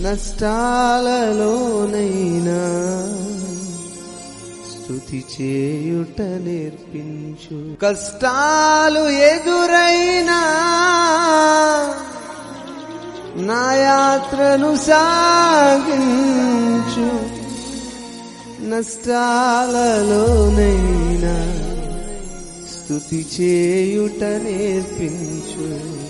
నష్టాలలోనైనా స్థుతి చేయుట నేర్పించు. కష్టాలు ఎదురైనా నా యాత్రను సాగించు. నష్టాలలోనైనా స్థుతి చేయుట నేర్పించు.